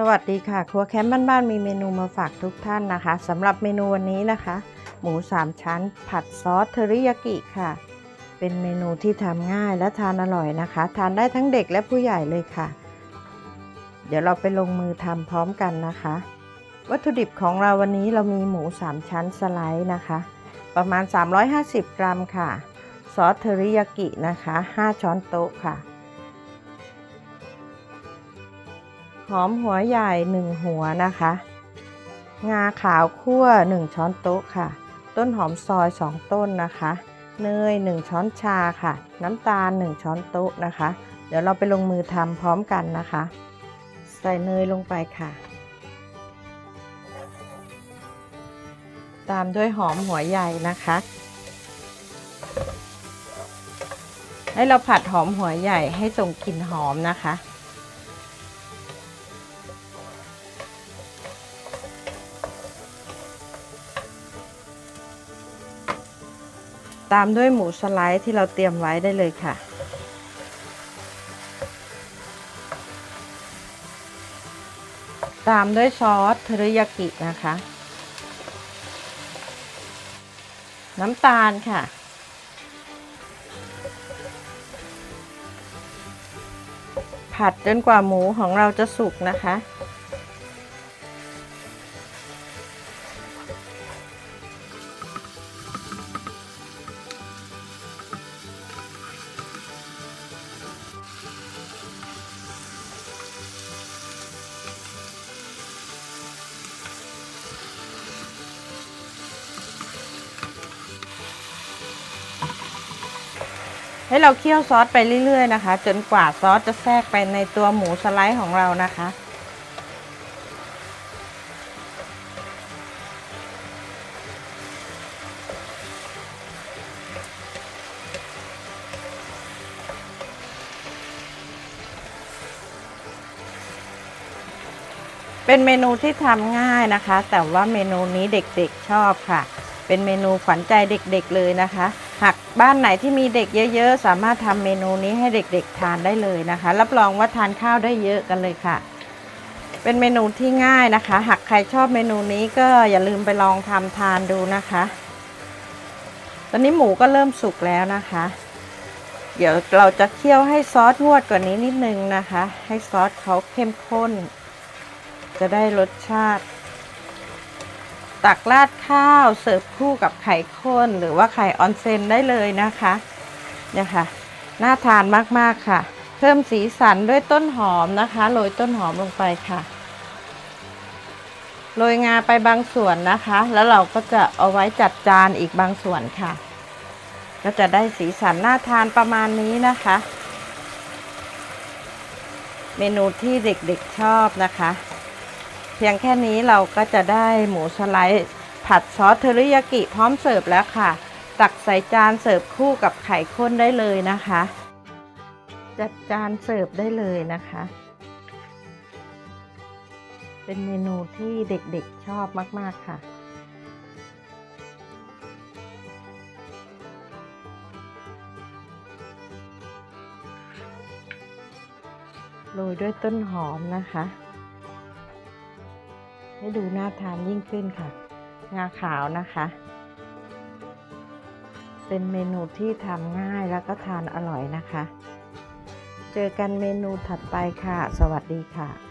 สวัสดีค่ะ ครัวแคมป์บ้านๆมีเมนูมาฝากทุกท่านนะคะสำหรับเมนูวันนี้นะคะ หมู 3 ชั้น ผัดซอสเทอริยากิค่ะ เป็นเมนูที่ทำง่ายและทานอร่อยนะคะ ทานได้ทั้งเด็กและผู้ใหญ่เลยค่ะ เดี๋ยวเราไปลงมือทำพร้อมกันนะคะ วัตถุดิบของเราวันนี้เรามีหมู 3 ชั้นสไลด์นะคะ ประมาณ 350 กรัมค่ะ ซอสเทอริยากินะคะ 5 ช้อนโต๊ะค่ะ หอมหัวใหญ่ 1 หัวนะคะ งาขาวคั่ว 1 ช้อนโต๊ะค่ะ ต้นหอมซอย 2 ต้นนะคะ เนย 1 ช้อนชาค่ะ น้ำตาล 1 ช้อนโต๊ะนะคะ เดี๋ยวเราไปลงมือทำพร้อมกันนะคะ ใส่เนยลงไปค่ะ ตามด้วยหอมหัวใหญ่นะคะ ให้เราผัดหอมหัวใหญ่ให้ส่งกลิ่นหอมนะคะ ตามด้วยหมูสไลด์ที่เราเตรียมไว้ได้เลยค่ะ ตามด้วยซอสเทริยากินะคะ น้ำตาลค่ะ ผัดจนกว่าหมูของเราจะสุกนะคะ ให้เราเคี่ยวซอสไปเรื่อยๆนะคะ จนกว่าซอสจะแทรกไปในตัวหมูสไลด์ของเรานะคะ เป็นเมนูที่ทำง่ายนะคะ แต่ว่าเมนูนี้เด็กๆชอบค่ะ เป็นเมนูขวัญใจเด็กๆเลยนะคะ หากบ้านไหนที่มีเด็กเยอะ ๆ สามารถทำเมนูนี้ให้เด็กๆทานได้เลยนะคะ รับรองว่าทานข้าวได้เยอะกันเลยค่ะ เป็นเมนูที่ง่ายนะคะ หากใครชอบเมนูนี้ก็อย่าลืมไปลองทำทานดูนะคะ ตอนนี้หมูก็เริ่มสุกแล้วนะคะ เดี๋ยวเราจะเคี่ยวให้ซอสงวดกว่านี้นิดนึงนะคะ ให้ซอสเขาเข้มข้น จะได้รสชาติ ตักราดข้าวเสิร์ฟคู่กับไข่ข้นหรือว่าไข่ออนเซนได้เลยนะคะเนี่ยค่ะน่าทานมากๆค่ะ เพิ่มสีสันด้วยต้นหอมนะคะโรยต้นหอมลงไปค่ะโรยงาไปบางส่วนนะคะ แล้วเราก็จะเอาไว้จัดจานอีกบางส่วนค่ะ ก็จะได้สีสันน่าทานประมาณนี้นะคะ เมนูที่เด็กๆชอบนะคะ เพียงแค่นี้เราก็จะได้หมูสไลด์ผัดซอสเทอริยากิพร้อมเสิร์ฟแล้วค่ะ ตักใส่จานเสิร์ฟคู่กับไข่ข้นได้เลยนะคะ จัดจานเสิร์ฟได้เลยนะคะ เป็นเมนูที่เด็กๆชอบมากๆค่ะโรยด้วยต้นหอมนะคะ ให้ดูน่าทานยิ่งขึ้นค่ะ งาขาวนะคะ เป็นเมนูที่ทำง่ายแล้วก็ทานอร่อยนะคะ เจอกันเมนูถัดไปค่ะ สวัสดีค่ะ